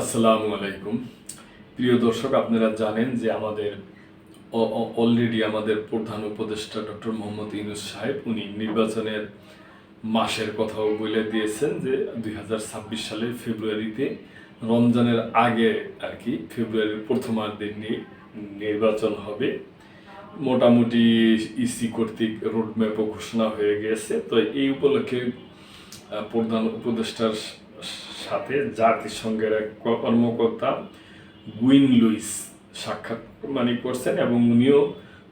আসসালামু আলাইকুম। প্রিয় দর্শক, আপনারা জানেন যে আমাদের অলরেডি আমাদের প্রধান উপদেষ্টা ডক্টর মোহাম্মদ ইউনুস সাহেব, উনি নির্বাচনের মাসের কথাও বলে দিয়েছেন যে দুই সালের ফেব্রুয়ারিতে, রমজানের আগে আর কি, ফেব্রুয়ারির প্রথমার্ধে নির্বাচন হবে। মোটামুটি ইসি কর্তৃক রোডম্যাপও ঘোষণা হয়ে গিয়েছে তো এই উপলক্ষে প্রধান উপদেষ্টার সাথে জাতিসংঘের এক কর্মকর্তা গুইন লুইস সাক্ষাৎ মানে করছেন এবং উনিও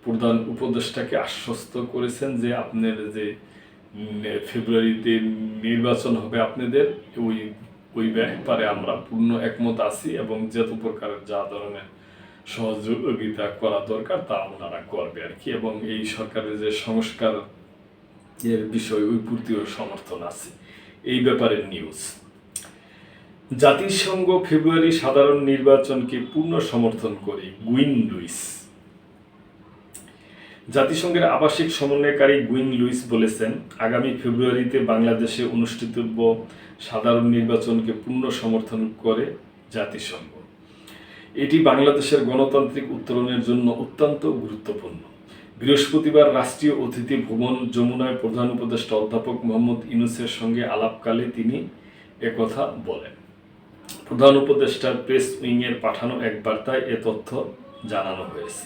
প্রধান উপদেষ্টাকে আশ্বস্ত করেছেন যে আপনার যে ফেব্রুয়ারিতে নির্বাচন হবে আপনাদের, ওই ওই ব্যাপারে আমরা পূর্ণ একমত আছি এবং যত প্রকারের যা ধরনের সহযোগিতা করা দরকার তা ওনারা করবে আর কি এবং এই সরকারের যে সংস্কার এর বিষয়, ওই প্রতিও সমর্থন আছে। এই ব্যাপারে নিউজ জাতিসংঘ ফেব্রুয়ারি সাধারণ নির্বাচনকে পূর্ণ সমর্থন করে গুইন লুইস। জাতিসংঘের আবাসিক সমন্বয়কারী গুইন লুইস বলেছেন, আগামী ফেব্রুয়ারিতে বাংলাদেশে অনুষ্ঠিতব্য সাধারণ নির্বাচনকে পূর্ণ সমর্থন করে জাতিসংঘ। এটি বাংলাদেশের গণতান্ত্রিক উত্তরণের জন্য অত্যন্ত গুরুত্বপূর্ণ। বৃহস্পতিবার রাষ্ট্রীয় অতিথি ভবন যমুনায় প্রধান উপদেষ্টা অধ্যাপক মোহাম্মদ ইউনুসের সঙ্গে আলাপকালে তিনি একথা বলেন। প্রধান উপদেষ্টার প্রেস উইংয়ের পাঠানো এক বার্তায় এ তথ্য জানানো হয়েছে।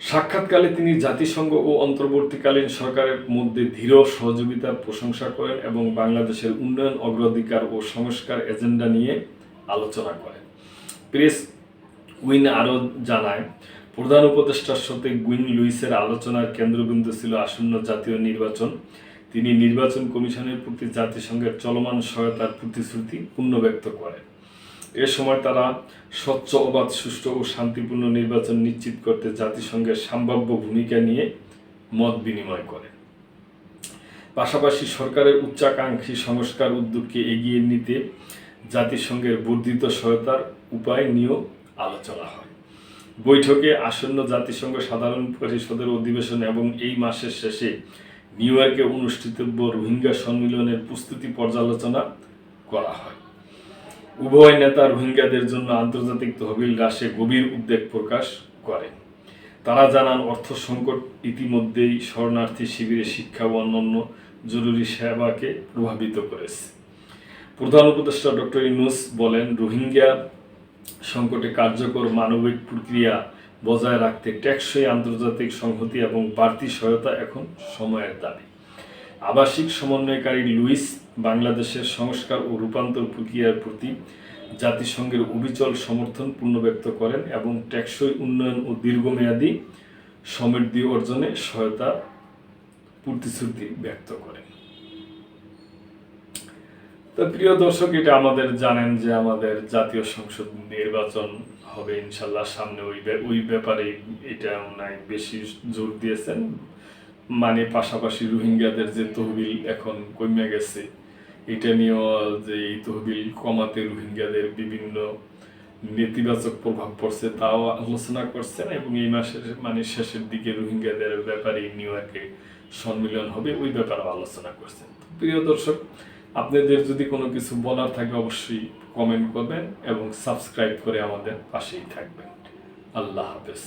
সাক্ষাৎকালে তিনি জাতিসংঘ ও অন্তর্বর্তীকালীন সরকারের মধ্যে দৃঢ় সহযোগিতার প্রশংসা করেন এবং বাংলাদেশের উন্নয়ন, অগ্রাধিকার ও সংস্কার এজেন্ডা নিয়ে আলোচনা করেন। প্রেস উইন আরও জানায়, প্রধান উপদেষ্টার সাথে গুইন লুইসের আলোচনার কেন্দ্রবিন্দু ছিল আসন্ন জাতীয় নির্বাচন। তিনি নির্বাচন কমিশনের প্রতি জাতিসংঘের চলমান সহায়তার প্রতিশ্রুতি পূর্ণ ব্যক্ত করেন। এ সময় তারা স্বচ্ছ, অবাধ, সুষ্ঠু ও শান্তিপূর্ণ নির্বাচন নিশ্চিত করতে জাতিসংঘের সম্ভাব্য ভূমিকা নিয়ে মত বিনিময় করেন। পাশাপাশি সরকারের উচ্চাকাঙ্ক্ষী সংস্কার উদ্যোগকে এগিয়ে নিতে জাতিসংঘের বর্ধিত সহায়তার উপায় নিয়েও আলোচনা হয়। বৈঠকে আসন্ন জাতিসংঘ সাধারণ পরিষদের অধিবেশন এবং এই মাসের শেষে নিউ ইয়র্কে অনুষ্ঠিতব্য রোহিঙ্গা সম্মেলনের প্রস্তুতি পর্যালোচনা করা হয়। উভয় নেতা রোহিঙ্গাদের জন্য আন্তর্জাতিক তহবিল হ্রাসে গভীর উদ্বেগ প্রকাশ করেন। তারা জানান, অর্থ সংকট ইতিমধ্যেই শরণার্থী শিবিরে শিক্ষা ও অন্যান্য জরুরি সেবাকে প্রভাবিত করেছে। প্রধান উপদেষ্টা ডক্টর ইনুস বলেন, রোহিঙ্গা সংকটে কার্যকর মানবিক প্রক্রিয়া বজায় রাখতে টেকসই আন্তর্জাতিক সংহতি এবং বাড়তি সহায়তা এখন সময়ের দাবি। আবাসিক সমন্বয়কারী লুইস বাংলাদেশের সংস্কার ও রূপান্তর প্রক্রিয়ার প্রতি জাতিসংঘের অবিচল সমর্থন পূর্ণ ব্যক্ত করেন এবং টেকসই উন্নয়ন ও দীর্ঘমেয়াদী সমৃদ্ধি অর্জনে সহায়তা প্রতিশ্রুতি ব্যক্ত করেন। তো প্রিয় দর্শক, এটা আমাদের জানেন যে আমাদের জাতীয় সংসদ নির্বাচন হবে ইনশাল্লাহ সামনে। ওই ওই ব্যাপারে এটা নাই বেশি জোর দিয়েছেন। মানে পাশাপাশি রোহিঙ্গাদের যে তহবিল এখন কমে গেছে, এটা নিয়েও যে এই তহবিল কমাতে রোহিঙ্গাদের বিভিন্ন নেতিবাচক প্রভাব পড়ছে তাও আলোচনা করছেন এবং এই মাসের মানে শেষের দিকে রোহিঙ্গাদের ব্যাপারে নিউ ইয়র্কে সম্মেলন হবে, ওই ব্যাপারেও আলোচনা করছেন। প্রিয় দর্শক আপনাদের যদি কোনো কিছু বলার থাকে, অবশ্যই কমেন্ট করবেন এবং সাবস্ক্রাইব করে আমাদের পাশেই থাকবেন। আল্লাহ হাফেজ।